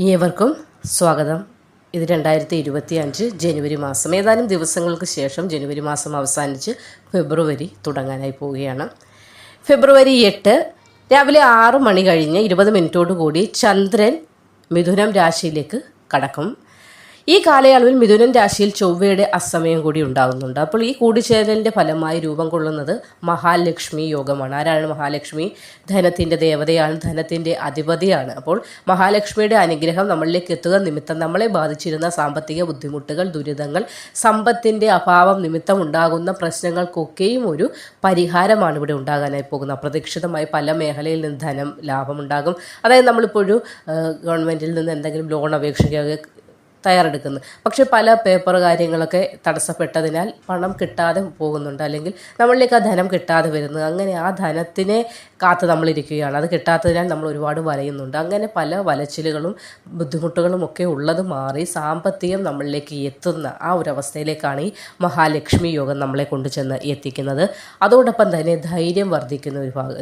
ഏവർക്കും സ്വാഗതം. ഇത് രണ്ടായിരത്തി ഇരുപത്തി അഞ്ച് ജനുവരി മാസം. ഏതാനും ദിവസങ്ങൾക്ക് ശേഷം ജനുവരി മാസം അവസാനിച്ച് ഫെബ്രുവരി തുടങ്ങാനായി പോവുകയാണ്. ഫെബ്രുവരി എട്ട് രാവിലെ ആറ് മണി കഴിഞ്ഞ് ഇരുപത് മിനിറ്റോടു കൂടി ചന്ദ്രൻ മിഥുനം രാശിയിലേക്ക് കടക്കും. ഈ കാലയളവിൽ മിഥുനൻ രാശിയിൽ ചൊവ്വയുടെ അസമയം കൂടി ഉണ്ടാകുന്നുണ്ട്. അപ്പോൾ ഈ കൂടിച്ചേരലിന്റെ ഫലമായി രൂപം കൊള്ളുന്നത് മഹാലക്ഷ്മി യോഗമാണ്. ആരാണ് മഹാലക്ഷ്മി? ധനത്തിന്റെ ദേവതയാണ് ധനത്തിന്റെ അധിപതിയാണ്. അപ്പോൾ മഹാലക്ഷ്മിയുടെ അനുഗ്രഹം നമ്മളിലേക്ക് എത്തുക നിമിത്തം നമ്മളെ ബാധിച്ചിരുന്ന സാമ്പത്തിക ബുദ്ധിമുട്ടുകൾ ദുരിതങ്ങൾ സമ്പത്തിന്റെ അഭാവം നിമിത്തം ഉണ്ടാകുന്ന പ്രശ്നങ്ങൾക്കൊക്കെയും ഒരു പരിഹാരമാണ് ഇവിടെ ഉണ്ടാകാനായി പോകുന്നത്. അപ്രതീക്ഷിതമായി പല മേഖലയിൽ നിന്ന് ധനം ലാഭമുണ്ടാകും അതായത് നമ്മളിപ്പോൾ ഒരു ഗവൺമെന്റിൽ നിന്ന് എന്തെങ്കിലും ലോൺ അപേക്ഷിക്കുക തയ്യാറെടുക്കുന്നു. പക്ഷേ പല പേപ്പർ കാര്യങ്ങളൊക്കെ തടസ്സപ്പെട്ടതിനാൽ പണം കിട്ടാതെ പോകുന്നുണ്ട്. അല്ലെങ്കിൽ നമ്മളിലേക്ക് ആ ധനം കിട്ടാതെ വരുന്നു. അങ്ങനെ ആ ധനത്തിനെ കാത്ത് നമ്മളിരിക്കുകയാണ്. അത് കിട്ടാത്തതിനാൽ നമ്മൾ ഒരുപാട് വലയുന്നുണ്ട്. അങ്ങനെ പല വലച്ചിലുകളും ബുദ്ധിമുട്ടുകളും ഒക്കെ ഉള്ളത് മാറി സാമ്പത്തികം നമ്മളിലേക്ക് എത്തുന്ന ആ ഒരു അവസ്ഥയിലേക്കാണ് ഈ മഹാലക്ഷ്മി യോഗം നമ്മളെ കൊണ്ടുചെന്ന് എത്തിക്കുന്നത്. അതോടൊപ്പം തന്നെ ധൈര്യം വർദ്ധിക്കുന്ന ഒരു ഭാഗ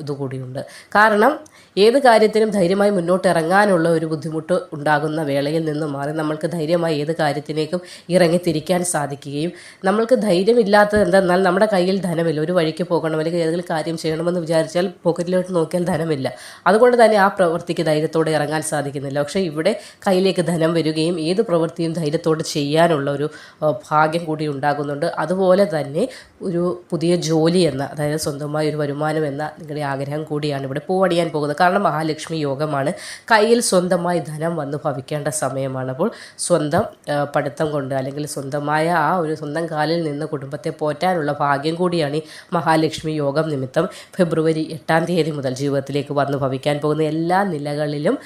ഇതുകൂടിയുണ്ട്. കാരണം ഏത് കാര്യത്തിനും ധൈര്യമായി മുന്നോട്ട് ഇറങ്ങാനുള്ള ഒരു ബുദ്ധിമുട്ട് ഉണ്ടാകുന്ന വേളയിൽ നിന്ന് മാറി നമ്മൾക്ക് ധൈര്യമായി ഏത് കാര്യത്തിലേക്കും ഇറങ്ങിത്തിരിക്കാൻ സാധിക്കുകയും നമ്മൾക്ക് ധൈര്യമില്ലാത്തത് എന്തെന്നാൽ നമ്മുടെ കയ്യിൽ ധനമില്ല. ഒരു വഴിക്ക് പോകണം അല്ലെങ്കിൽ ഏതെങ്കിലും കാര്യം ചെയ്യണമെന്ന് വിചാരിച്ചാൽ പോക്കറ്റിലോട്ട് നോക്കിയാൽ ധനമില്ല. അതുകൊണ്ട് തന്നെ ആ പ്രവൃത്തിക്ക് ധൈര്യത്തോടെ ഇറങ്ങാൻ സാധിക്കുന്നില്ല. പക്ഷേ ഇവിടെ കയ്യിലേക്ക് ധനം വരികയും ഏത് പ്രവൃത്തിയും ധൈര്യത്തോടെ ചെയ്യാനുള്ള ഒരു ഭാഗ്യം കൂടി ഉണ്ടാകുന്നുണ്ട്. അതുപോലെ തന്നെ ഒരു പുതിയ ജോലി എന്ന അതായത് സ്വന്തമായ ഒരു വരുമാനം എന്ന നിങ്ങളുടെ ആഗ്രഹം കൂടിയാണ് ഇവിടെ പൂവണിയാൻ പോകുന്നത്. കാരണം മഹാലക്ഷ്മി യോഗമാണ്. കയ്യിൽ സ്വന്തമായി ധനം വന്ന് ഭവിക്കേണ്ട സമയമാണ്. അപ്പോൾ സ്വന്തം പഠിത്തം കൊണ്ട് അല്ലെങ്കിൽ സ്വന്തമായ ആ ഒരു സ്വന്തം കാലിൽ നിന്ന് കുടുംബത്തെ പോറ്റാനുള്ള ഭാഗ്യം കൂടിയാണ് ഈ മഹാലക്ഷ്മി യോഗം നിമിത്തം ഫെബ്രുവരി എട്ടാം തീയതി മുതൽ ജീവിതത്തിലേക്ക് വന്ന് ഭവിക്കാൻ പോകുന്ന എല്ലാ നിലകളിലും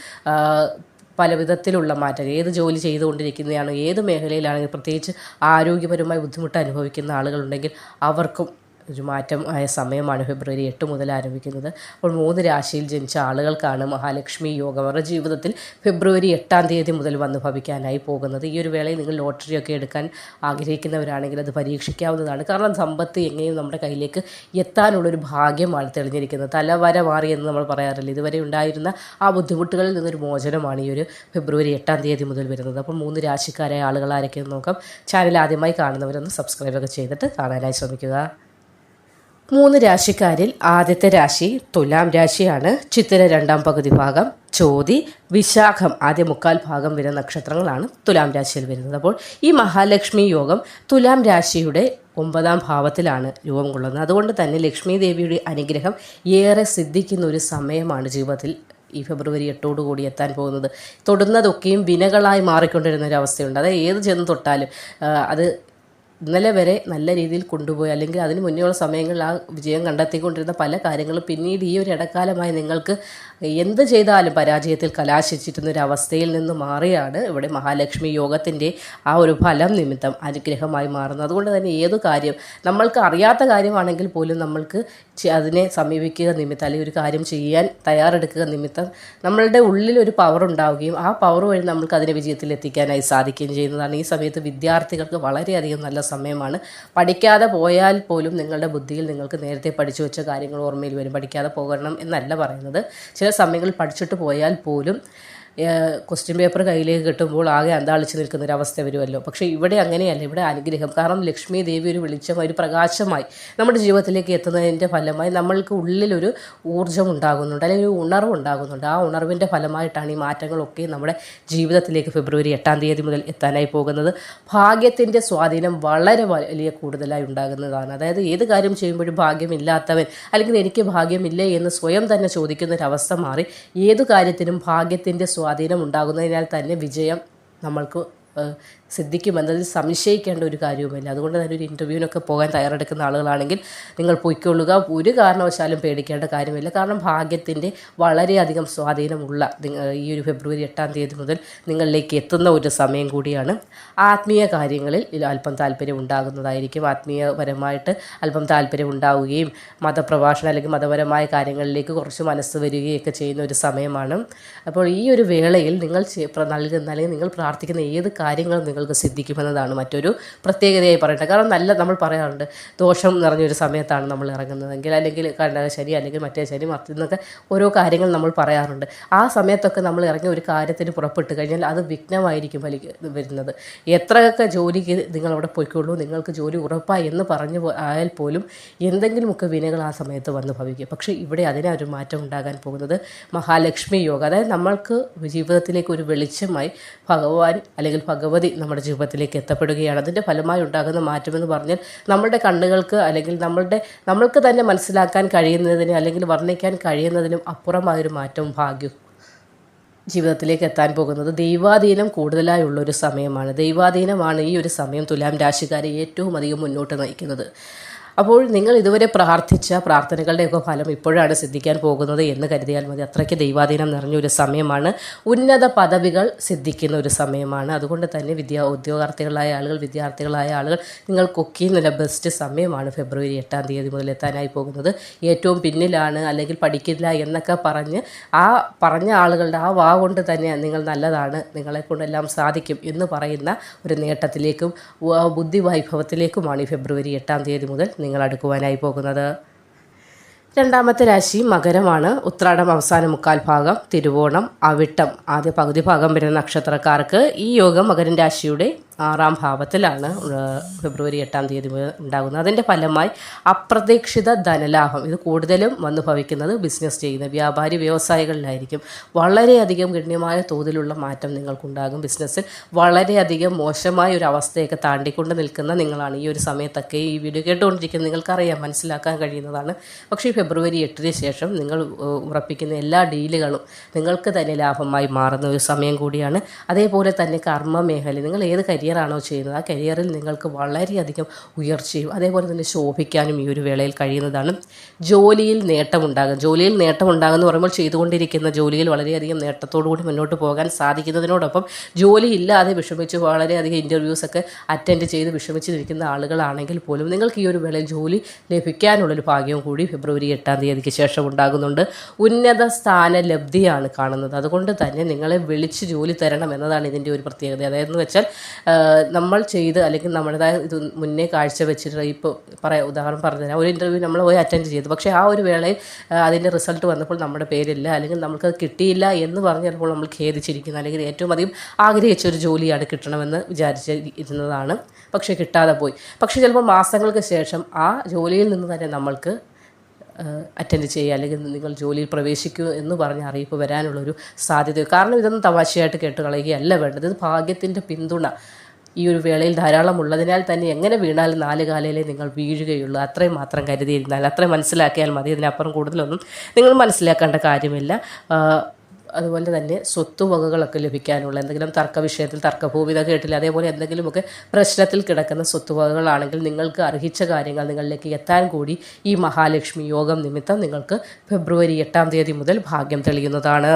പലവിധത്തിലുള്ള പല വിധത്തിലുള്ള മാറ്റം. ഏത് ജോലി ചെയ്തുകൊണ്ടിരിക്കുന്നതാണ് ഏത് മേഖലയിലാണെങ്കിൽ പ്രത്യേകിച്ച് ആരോഗ്യപരമായി ബുദ്ധിമുട്ട് അനുഭവിക്കുന്ന ആളുകളുണ്ടെങ്കിൽ അവർക്കും ഒരു മാറ്റം ആയ സമയമാണ് ഫെബ്രുവരി എട്ട് മുതൽ ആരംഭിക്കുന്നത്. അപ്പോൾ മൂന്ന് രാശിയിൽ ജനിച്ച ആളുകൾക്കാണ് മഹാലക്ഷ്മി യോഗം. അവരുടെ ജീവിതത്തിൽ ഫെബ്രുവരി എട്ടാം തീയതി മുതൽ വന്ന് ഭവിക്കാനായി പോകുന്നത്. ഈ ഒരു വേളയിൽ നിങ്ങൾ ലോട്ടറിയൊക്കെ എടുക്കാൻ ആഗ്രഹിക്കുന്നവരാണെങ്കിൽ അത് പരീക്ഷിക്കാവുന്നതാണ്. കാരണം സമ്പത്ത് എങ്ങനെയും നമ്മുടെ കയ്യിലേക്ക് എത്താനുള്ളൊരു ഭാഗ്യമാണ് തെളിഞ്ഞിരിക്കുന്നത്. തലവര മാറി എന്ന് നമ്മൾ പറയാറില്ല? ഇതുവരെ ഉണ്ടായിരുന്ന ആ ബുദ്ധിമുട്ടുകളിൽ നിന്നൊരു മോചനമാണ് ഈ ഒരു ഫെബ്രുവരി എട്ടാം തീയതി മുതൽ വരുന്നത്. അപ്പോൾ മൂന്ന് രാശിക്കാരായ ആളുകൾ നോക്കാം. ചാനൽ ആദ്യമായി കാണുന്നവരൊന്ന് സബ്സ്ക്രൈബ് ഒക്കെ ചെയ്തിട്ട് കാണാനായി ശ്രമിക്കുക. മൂന്ന് രാശിക്കാരിൽ ആദ്യത്തെ രാശി തുലാം രാശിയാണ്. ചിത്തിര രണ്ടാം പകുതി ഭാഗം ചോതി വിശാഖം ആദ്യ മുക്കാൽ ഭാഗം വരുന്ന നക്ഷത്രങ്ങളാണ് തുലാം രാശിയിൽ വരുന്നത്. അപ്പോൾ ഈ മഹാലക്ഷ്മി യോഗം തുലാം രാശിയുടെ ഒമ്പതാം ഭാവത്തിലാണ് രൂപം കൊള്ളുന്നത്. അതുകൊണ്ട് തന്നെ ലക്ഷ്മി ദേവിയുടെ അനുഗ്രഹം ഏറെ സിദ്ധിക്കുന്ന ഒരു സമയമാണ് ജീവിതത്തിൽ ഈ ഫെബ്രുവരി എട്ടോടുകൂടി എത്താൻ പോകുന്നത്. തൊടുന്നതൊക്കെയും വിനകളായി മാറിക്കൊണ്ടിരുന്ന ഒരു അവസ്ഥയുണ്ട്. അതായത് ഏത് ചെന്ന് തൊട്ടാലും അത് ഇന്നലെ വരെ നല്ല രീതിയിൽ കൊണ്ടുപോയി. അല്ലെങ്കിൽ അതിന് മുന്നേയുള്ള സമയങ്ങളിൽ ആ വിജയം കണ്ടെത്തിക്കൊണ്ടിരുന്ന പല കാര്യങ്ങളും പിന്നീട് ഈ ഒരു ഇടക്കാലമായി നിങ്ങൾക്ക് എന്ത് ചെയ്താലും പരാജയത്തിൽ കലാശിച്ചിരുന്ന ഒരു അവസ്ഥയിൽ നിന്ന് മാറിയാണ് ഇവിടെ മഹാലക്ഷ്മി യോഗത്തിന്റെ ആ ഒരു ഫലം നിമിത്തം അനുഗ്രഹമായി മാറുന്നത്. അതുകൊണ്ട് തന്നെ ഏത് കാര്യം നമ്മൾക്ക് അറിയാത്ത കാര്യമാണെങ്കിൽ പോലും നമ്മൾക്ക് അതിനെ സമീപിക്കുക നിമിത്തം അല്ലെങ്കിൽ ഒരു കാര്യം ചെയ്യാൻ തയ്യാറെടുക്കുക നിമിത്തം നമ്മളുടെ ഉള്ളിൽ ഒരു പവർ ഉണ്ടാവുകയും ആ പവർ വഴി നമ്മൾക്ക് അതിനെ വിജയത്തിൽ എത്തിക്കാനായി സാധിക്കുകയും ചെയ്യുന്നതാണ്. ഈ സമയത്ത് വിദ്യാർത്ഥികൾക്ക് വളരെയധികം നല്ല സമയമാണ്. പഠിക്കാതെ പോയാൽ പോലും നിങ്ങളുടെ ബുദ്ധിയിൽ നിങ്ങൾക്ക് നേരത്തെ പഠിച്ചു വെച്ച കാര്യങ്ങൾ ഓർമ്മയിൽ വരും. പഠിക്കാതെ പോകണം എന്നല്ല പറയുന്നത്. ചില സമയങ്ങളിൽ പഠിച്ചിട്ട് പോയാൽ പോലും ക്വസ്റ്റ്യൻ പേപ്പർ കയ്യിലേക്ക് കിട്ടുമ്പോൾ ആകെ അന്താളിച്ച് നിൽക്കുന്ന ഒരു അവസ്ഥ വരുമല്ലോ. പക്ഷേ ഇവിടെ അങ്ങനെയല്ല. ഇവിടെ അനുഗ്രഹം. കാരണം ലക്ഷ്മി ദേവി ഒരു വെളിച്ചമായി ഒരു പ്രകാശമായി നമ്മുടെ ജീവിതത്തിലേക്ക് എത്തുന്നതിന്റെ ഫലമായി നമ്മൾക്ക് ഉള്ളിലൊരു ഊർജം ഉണ്ടാകുന്നുണ്ട്. അല്ലെങ്കിൽ ഒരു ഉണർവ് ഉണ്ടാകുന്നുണ്ട്. ആ ഉണർവിന്റെ ഫലമായിട്ടാണ് ഈ മാറ്റങ്ങളൊക്കെ നമ്മുടെ ജീവിതത്തിലേക്ക് ഫെബ്രുവരി എട്ടാം തീയതി മുതൽ എത്താനായി പോകുന്നത്. ഭാഗ്യത്തിന്റെ സ്വാധീനം വളരെ വലിയ കൂടുതലായി ഉണ്ടാകുന്നതാണ്. അതായത് ഏത് കാര്യം ചെയ്യുമ്പോഴും ഭാഗ്യമില്ലാത്തവൻ അല്ലെങ്കിൽ എനിക്ക് ഭാഗ്യമില്ല എന്ന് സ്വയം തന്നെ ചോദിക്കുന്ന ഒരു അവസ്ഥ മാറി ഏതു കാര്യത്തിനും ഭാഗ്യത്തിന്റെ ഉണ്ടാകുന്നതിനാൽ തന്നെ വിജയം നമ്മൾക്ക് സിദ്ധിക്കുമെന്നതിൽ സംശയിക്കേണ്ട ഒരു കാര്യവുമില്ല. അതുകൊണ്ട് തന്നെ ഒരു ഇന്റർവ്യൂവിനൊക്കെ പോകാൻ തയ്യാറെടുക്കുന്ന ആളുകളാണെങ്കിൽ നിങ്ങൾ പൊയ്ക്കൊള്ളുക. ഒരു കാരണവശാലും പേടിക്കേണ്ട കാര്യമില്ല. കാരണം ഭാഗ്യത്തിന്റെ വളരെയധികം സ്വാധീനമുള്ള ഈ ഒരു ഫെബ്രുവരി എട്ടാം തീയതി മുതൽ നിങ്ങളിലേക്ക് എത്തുന്ന ഒരു സമയം കൂടിയാണ് ആത്മീയ കാര്യങ്ങളിൽ അല്പം താല്പര്യം ഉണ്ടാകുന്നതായിരിക്കും. ആത്മീയപരമായിട്ട് അല്പം താല്പര്യം ഉണ്ടാവുകയും മതപ്രഭാഷണം അല്ലെങ്കിൽ മതപരമായ കാര്യങ്ങളിലേക്ക് കുറച്ച് മനസ്സ് വരികയൊക്കെ ചെയ്യുന്ന ഒരു സമയമാണ്. അപ്പോൾ ഈ ഒരു വേളയിൽ നിങ്ങൾ നൽകുന്ന അല്ലെങ്കിൽ നിങ്ങൾ പ്രാർത്ഥിക്കുന്ന ഏത് കാര്യങ്ങളും നിങ്ങൾ നിങ്ങൾക്ക് സിദ്ധിക്കുമെന്നതാണ് മറ്റൊരു പ്രത്യേകതയായി പറയട്ടെ കാരണം നല്ല നമ്മൾ പറയാറുണ്ട് ദോഷം നിറഞ്ഞൊരു സമയത്താണ് നമ്മൾ ഇറങ്ങുന്നതെങ്കിൽ അല്ലെങ്കിൽ കണ്ടക ശനി അല്ലെങ്കിൽ മറ്റേ ശനി മറ്റെന്നൊക്കെ ഓരോ കാര്യങ്ങൾ നമ്മൾ പറയാറുണ്ട്. ആ സമയത്തൊക്കെ നമ്മൾ ഇറങ്ങി ഒരു കാര്യത്തിന് പുറപ്പെട്ട് കഴിഞ്ഞാൽ അത് വിഘ്നമായിരിക്കും വരുന്നത്. എത്രയൊക്കെ ജോലിക്ക് നിങ്ങൾ അവിടെ പോയിക്കോളൂ നിങ്ങൾക്ക് ജോലി ഉറപ്പായി എന്ന് പറഞ്ഞു ആയാൽ പോലും എന്തെങ്കിലുമൊക്കെ വിനകൾ ആ സമയത്ത് വന്ന് ഭവിക്കും. പക്ഷേ ഇവിടെ അതിനെ ഒരു മാറ്റം ഉണ്ടാകാൻ പോകുന്നത് മഹാലക്ഷ്മി യോഗ. അതായത് നമ്മൾക്ക് ജീവിതത്തിലേക്ക് ഒരു വെളിച്ചമായി ഭഗവാൻ അല്ലെങ്കിൽ ഭഗവതി നമ്മുടെ ജീവിതത്തിലേക്ക് എത്തപ്പെടുകയാണ്. അതിന്റെ ഫലമായി ഉണ്ടാകുന്ന മാറ്റമെന്ന് പറഞ്ഞാൽ നമ്മളുടെ കണ്ണുകൾക്ക് അല്ലെങ്കിൽ നമ്മളുടെ നമ്മൾക്ക് തന്നെ മനസ്സിലാക്കാൻ കഴിയുന്നതിന് അല്ലെങ്കിൽ വർണിക്കാൻ കഴിയുന്നതിനും അപ്പുറമായൊരു മാറ്റവും ഭാഗ്യവും ജീവിതത്തിലേക്ക് എത്താൻ പോകുന്നത് ദൈവാധീനം കൂടുതലായുള്ള ഒരു സമയമാണ്. ദൈവാധീനമാണ് ഈ ഒരു സമയം തുലാം രാശിക്കാരെ ഏറ്റവും അധികം മുന്നോട്ട് നയിക്കുന്നത്. അപ്പോൾ നിങ്ങൾ ഇതുവരെ പ്രാർത്ഥിച്ച പ്രാർത്ഥനകളുടെയൊക്കെ ഫലം ഇപ്പോഴാണ് സിദ്ധിക്കാൻ പോകുന്നത് എന്ന് കരുതിയാൽ മതി. അത്രയ്ക്ക് ദൈവാധീനം നിറഞ്ഞൊരു സമയമാണ്. ഉന്നത പദവികൾ സിദ്ധിക്കുന്ന ഒരു സമയമാണ്. അതുകൊണ്ട് തന്നെ വിദ്യാ ഉദ്യോഗാർത്ഥികളായ ആളുകൾ വിദ്യാർത്ഥികളായ ആളുകൾ നിങ്ങൾക്കൊക്കെ നല്ല ബെസ്റ്റ് സമയമാണ് ഫെബ്രുവരി എട്ടാം തീയതി മുതൽ എത്താനായി പോകുന്നത്. ഏറ്റവും പിന്നിലാണ് അല്ലെങ്കിൽ പഠിക്കില്ല എന്നൊക്കെ പറഞ്ഞ് ആ പറഞ്ഞ ആളുകളുടെ ആ വാ കൊണ്ട് തന്നെ നിങ്ങൾ നല്ലതാണ്. നിങ്ങളെ കൊണ്ടെല്ലാം സാധിക്കും എന്ന് പറയുന്ന ഒരു നേട്ടത്തിലേക്കും ബുദ്ധിവൈഭവത്തിലേക്കുമാണ് ബുദ്ധി വൈഭവത്തിലേക്കുമാണ് ഈ ഫെബ്രുവരി എട്ടാം തീയതി മുതൽ നിങ്ങൾ അടുക്കുവാനായി പോകുന്നത്. രണ്ടാമത്തെ രാശി മകരമാണ്. ഉത്രാടം അവസാന മുക്കാൽ ഭാഗം തിരുവോണം അവിട്ടം ആദ്യ പകുതി ഭാഗം വരുന്ന നക്ഷത്രക്കാർക്ക് ഈ യോഗം മകരൻ രാശിയുടെ ആറാം ഭാവത്തിലാണ് ഫെബ്രുവരി എട്ടാം തീയതി ഉണ്ടാകുന്നത്. അതിന്റെ ഫലമായി അപ്രതീക്ഷിത ധനലാഭം. ഇത് കൂടുതലും വന്നു ഭവിക്കുന്നത് ബിസിനസ് ചെയ്യുന്ന വ്യാപാരി വ്യവസായികളിലായിരിക്കും. വളരെയധികം ഗണ്യമായ തോതിലുള്ള മാറ്റം നിങ്ങൾക്കുണ്ടാകും ബിസിനസ്സിൽ വളരെയധികം മോശമായ ഒരു അവസ്ഥയൊക്കെ താണ്ടിക്കൊണ്ട് നിൽക്കുന്ന നിങ്ങളാണ് ഈ ഒരു സമയത്തൊക്കെ ഈ വീഡിയോ കേട്ടുകൊണ്ടിരിക്കുന്നത്. നിങ്ങൾക്കറിയാം മനസ്സിലാക്കാൻ കഴിയുന്നതാണ്. പക്ഷേ ഫെബ്രുവരി എട്ടിന് ശേഷം നിങ്ങൾ ഉറപ്പിക്കുന്ന എല്ലാ ഡീലുകളും നിങ്ങൾക്ക് തന്നെ ലാഭമായി മാറുന്ന ഒരു സമയം കൂടിയാണ്. അതേപോലെ തന്നെ കർമ്മ മേഖല. നിങ്ങൾ ഏത് കരിയറാണോ ചെയ്യുന്നത്? ആ കരിയറിൽ നിങ്ങൾക്ക് വളരെയധികം ഉയർച്ചയും അതേപോലെ തന്നെ ശോഭിക്കാനും ഈ ഒരു വേളയിൽ കഴിയുന്നതാണ് ജോലിയിൽ നേട്ടമുണ്ടാകും ജോലിയിൽ നേട്ടമുണ്ടാകുമെന്ന് പറയുമ്പോൾ ചെയ്തുകൊണ്ടിരിക്കുന്ന ജോലിയിൽ വളരെയധികം നേട്ടത്തോടു കൂടി മുന്നോട്ട് പോകാൻ സാധിക്കുന്നതിനോടൊപ്പം ജോലി ഇല്ലാതെ വിഷമിച്ച് വളരെയധികം ഇന്റർവ്യൂസൊക്കെ അറ്റൻഡ് ചെയ്ത് വിഷമിച്ചിരിക്കുന്ന ആളുകളാണെങ്കിൽ പോലും നിങ്ങൾക്ക് ഈ ഒരു വേളയിൽ ജോലി ലഭിക്കാനുള്ളൊരു ഭാഗ്യവും കൂടി ഫെബ്രുവരി എട്ടാം തീയതിക്ക് ശേഷം ഉണ്ടാകുന്നുണ്ട്. ഉന്നത സ്ഥാന ലബ്ധിയാണ് കാണുന്നത്. അതുകൊണ്ട് തന്നെ നിങ്ങളെ വിളിച്ച് ജോലി തരണം എന്നതാണ് ഇതിന്റെ ഒരു പ്രത്യേകത. അതായത് വെച്ചാൽ നമ്മൾ ചെയ്ത് അല്ലെങ്കിൽ നമ്മുടേതായ ഇത് മുന്നേ കാഴ്ച വെച്ചിട്ട് ഇപ്പോൾ പറയാം ഉദാഹരണം പറഞ്ഞു തരാം ഒരു ഇന്റർവ്യൂ നമ്മൾ പോയി അറ്റൻഡ് ചെയ്തു. പക്ഷേ ആ ഒരു വേളയിൽ അതിന്റെ റിസൾട്ട് വന്നപ്പോൾ നമ്മുടെ പേരില്ല. അല്ലെങ്കിൽ നമുക്ക് കിട്ടിയില്ല എന്ന് പറഞ്ഞ് ചിലപ്പോൾ നമ്മൾ ഖേദിച്ചിരിക്കുന്നു. അല്ലെങ്കിൽ ഏറ്റവും അധികം ആഗ്രഹിച്ച ഒരു ജോലിയാണ് കിട്ടണമെന്ന് വിചാരിച്ച് ഇരുന്നതാണ് പക്ഷേ കിട്ടാതെ പോയി. പക്ഷേ ചിലപ്പോൾ മാസങ്ങൾക്ക് ശേഷം ആ ജോലിയിൽ നിന്ന് തന്നെ നമ്മൾക്ക് അറ്റൻഡ് ചെയ്യുക അല്ലെങ്കിൽ നിങ്ങൾ ജോലിയിൽ പ്രവേശിക്കൂ എന്ന് പറഞ്ഞ അറിയിപ്പ് വരാനുള്ളൊരു സാധ്യത കാരണം ഇതൊന്നും തമാശയായിട്ട് കേട്ട് കളയുകയല്ല വേണ്ടത്. ഇത് ഭാഗ്യത്തിന്റെ പിന്തുണ. ഈ ഒരു വേളയിൽ ധാരാളം ഉള്ളതിനാൽ തന്നെ എങ്ങനെ വീണാലും നാല് കാലയിലേ നിങ്ങൾ വീഴുകയുള്ളൂ. അത്രയും മാത്രം കരുതിയിരുന്നാൽ അത്രയും മനസ്സിലാക്കിയാൽ മതി. ഇതിനപ്പുറം കൂടുതലൊന്നും നിങ്ങൾ മനസ്സിലാക്കേണ്ട കാര്യമില്ല. അതുപോലെ തന്നെ സ്വത്തുവകകളൊക്കെ ലഭിക്കാനുള്ള എന്തെങ്കിലും തർക്ക വിഷയത്തിൽ തർക്കഭൂമിത കേട്ടില്ല അതേപോലെ എന്തെങ്കിലുമൊക്കെ പ്രശ്നത്തിൽ കിടക്കുന്ന സ്വത്തുവകകളാണെങ്കിൽ നിങ്ങൾക്ക് അർഹിച്ച കാര്യങ്ങൾ നിങ്ങളിലേക്ക് എത്താൻ കൂടി ഈ മഹാലക്ഷ്മി യോഗം നിമിത്തം നിങ്ങൾക്ക് ഫെബ്രുവരി എട്ടാം തീയതി മുതൽ ഭാഗ്യം തെളിയുന്നതാണ്.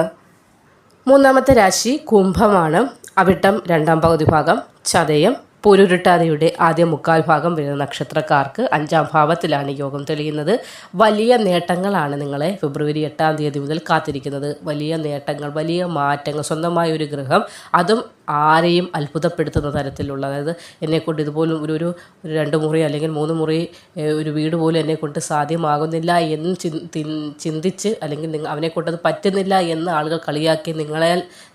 മൂന്നാമത്തെ രാശി കുംഭമാണ്. അവിട്ടം രണ്ടാം പകുതി ഭാഗം ചതയം പുരുരുട്ടാതിയുടെ ആദ്യ മുക്കാൽ ഭാഗം വരുന്ന നക്ഷത്രക്കാർക്ക് അഞ്ചാം ഭാവത്തിലാണ് യോഗം തെളിയുന്നത്. വലിയ നേട്ടങ്ങളാണ് നിങ്ങളെ ഫെബ്രുവരി എട്ടാം തീയതി മുതൽ കാത്തിരിക്കുന്നത്. വലിയ നേട്ടങ്ങൾ വലിയ മാറ്റങ്ങൾ സ്വന്തമായ ഒരു ഗ്രഹം അതും ആരെയും അത്ഭുതപ്പെടുത്തുന്ന തരത്തിലുള്ള അതായത് എന്നെക്കൊണ്ട് ഇതുപോലും ഒരു ഒരു രണ്ട് മുറി അല്ലെങ്കിൽ മൂന്ന് മുറി ഒരു വീട് പോലും എന്നെക്കൊണ്ട് സാധ്യമാകുന്നില്ല എന്ന് ചിന്തിച്ച് അല്ലെങ്കിൽ നിങ്ങൾ അവനെക്കൊണ്ട് പറ്റുന്നില്ല എന്ന് ആളുകൾ കളിയാക്കി നിങ്ങളെ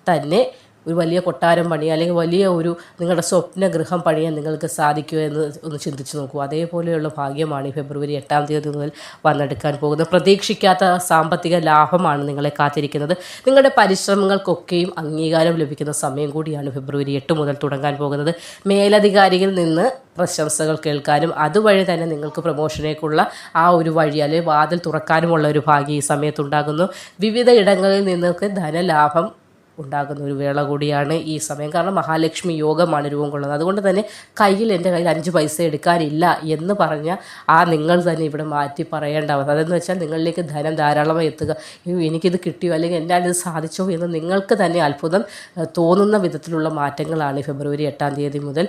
തന്നെ ഒരു വലിയ കൊട്ടാരം പണിയുക അല്ലെങ്കിൽ വലിയ ഒരു നിങ്ങളുടെ സ്വപ്ന ഗൃഹം പണിയാൻ നിങ്ങൾക്ക് സാധിക്കുമോ എന്ന് ഒന്ന് ചിന്തിച്ച് നോക്കൂ. അതേപോലെയുള്ള ഭാഗ്യമാണ് ഈ ഫെബ്രുവരി എട്ടാം തീയതി മുതൽ വന്നെടുക്കാൻ പോകുന്നത്. പ്രതീക്ഷിക്കാത്ത സാമ്പത്തിക ലാഭമാണ് നിങ്ങളെ കാത്തിരിക്കുന്നത്. നിങ്ങളുടെ പരിശ്രമങ്ങൾക്കൊക്കെയും അംഗീകാരം ലഭിക്കുന്ന സമയം കൂടിയാണ് ഫെബ്രുവരി എട്ട് മുതൽ തുടങ്ങാൻ പോകുന്നത്. മേലധികാരിയിൽ നിന്ന് പ്രശംസകൾ കേൾക്കാനും അതുവഴി തന്നെ നിങ്ങൾക്ക് പ്രൊമോഷനേക്കുള്ള ആ ഒരു വഴി അല്ലെങ്കിൽ വാതിൽ തുറക്കാനുമുള്ള ഒരു ഭാഗ്യം ഈ സമയത്തുണ്ടാകുന്നു. വിവിധ ഇടങ്ങളിൽ നിന്നൊക്കെ ധനലാഭം ഉണ്ടാകുന്ന ഒരു വേള കൂടിയാണ് ഈ സമയം. കാരണം മഹാലക്ഷ്മി യോഗമാണ് രൂപം കൊള്ളുന്നത് അതുകൊണ്ട് തന്നെ കയ്യിൽ എന്റെ കയ്യിൽ അഞ്ച് പൈസ എടുക്കാനില്ല എന്ന് പറഞ്ഞ ആ നിങ്ങൾ തന്നെ ഇവിടെ മാറ്റി പറയേണ്ട അവസ്ഥ. അതെന്ന് വെച്ചാൽ നിങ്ങളിലേക്ക് ധനം ധാരാളമായി എത്തുക. എനിക്കിത് കിട്ടിയോ? അല്ലെങ്കിൽ എന്റെ ഇത് സാധിച്ചോ എന്ന് നിങ്ങൾക്ക് തന്നെ അത്ഭുതം തോന്നുന്ന വിധത്തിലുള്ള മാറ്റങ്ങളാണ് ഫെബ്രുവരി എട്ടാം തീയതി മുതൽ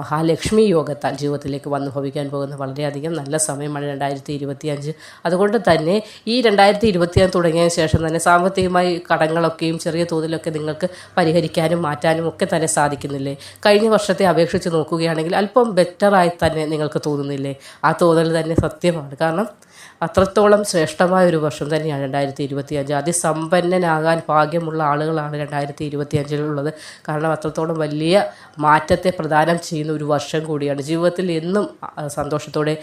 മഹാലക്ഷ്മി യോഗത്താൽ ജീവിതത്തിലേക്ക് വന്നു ഭവിക്കാൻ പോകുന്ന വളരെയധികം നല്ല സമയമാണ് രണ്ടായിരത്തി ഇരുപത്തി അഞ്ച് അതുകൊണ്ട് തന്നെ ഈ രണ്ടായിരത്തി ഇരുപത്തിയഞ്ച് തുടങ്ങിയതിന് ശേഷം തന്നെ സാമ്പത്തികമായി കടങ്ങളൊക്കെയും ചെറിയ തോതിൽ തോതിലൊക്കെ നിങ്ങൾക്ക് പരിഹരിക്കാനും മാറ്റാനും ഒക്കെ തന്നെ സാധിക്കുന്നില്ലേ? കഴിഞ്ഞ വർഷത്തെ അപേക്ഷിച്ച് നോക്കുകയാണെങ്കിൽ അല്പം ബെറ്ററായി തന്നെ നിങ്ങൾക്ക് തോന്നുന്നില്ലേ? ആ തോന്നൽ തന്നെ സത്യമാണ്. കാരണം അത്രത്തോളം ശ്രേഷ്ഠമായ ഒരു വർഷം തന്നെയാണ് രണ്ടായിരത്തി ഇരുപത്തി അഞ്ച് അതിസമ്പന്നനാകാൻ ഭാഗ്യമുള്ള ആളുകളാണ് രണ്ടായിരത്തി ഇരുപത്തി അഞ്ചിലുള്ളത് കാരണം അത്രത്തോളം വലിയ മാറ്റത്തെ പ്രദാനം ചെയ്യുന്ന ഒരു വർഷം കൂടിയാണ്. ജീവിതത്തിൽ എന്നും സന്തോഷത്തോടെ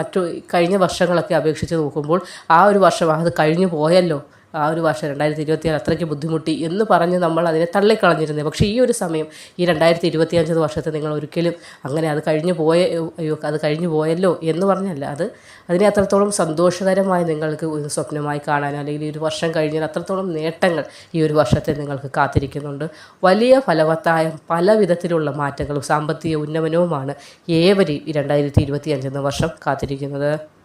മറ്റു കഴിഞ്ഞ വർഷങ്ങളൊക്കെ അപേക്ഷിച്ച് നോക്കുമ്പോൾ ആ ഒരു വർഷം അത് കഴിഞ്ഞു പോയല്ലോ. ആ ഒരു വർഷം രണ്ടായിരത്തി ഇരുപത്തിയാറ് അത്രയ്ക്ക് ബുദ്ധിമുട്ടി എന്ന് പറഞ്ഞ് നമ്മൾ അതിനെ തള്ളിക്കളഞ്ഞിരുന്നത് പക്ഷേ ഈ ഒരു സമയം ഈ രണ്ടായിരത്തി ഇരുപത്തി അഞ്ച് വർഷത്തെ നിങ്ങൾ ഒരിക്കലും അങ്ങനെ അത് കഴിഞ്ഞു പോയ അയ്യോ അത് കഴിഞ്ഞു പോയല്ലോ എന്ന് പറഞ്ഞല്ല. അത് അതിനെ അത്രത്തോളം സന്തോഷകരമായി നിങ്ങൾക്ക് ഒരു സ്വപ്നമായി കാണാനോ അല്ലെങ്കിൽ ഈ ഒരു വർഷം കഴിഞ്ഞാൽ അത്രത്തോളം നേട്ടങ്ങൾ ഈ ഒരു വർഷത്തെ നിങ്ങൾക്ക് കാത്തിരിക്കുന്നുണ്ട്. വലിയ ഫലവത്തായ പല വിധത്തിലുള്ള മാറ്റങ്ങളും സാമ്പത്തിക ഉന്നമനവുമാണ് ഏവരെയും ഈ രണ്ടായിരത്തി ഇരുപത്തി അഞ്ചെന്ന വർഷം കാത്തിരിക്കുന്നത്.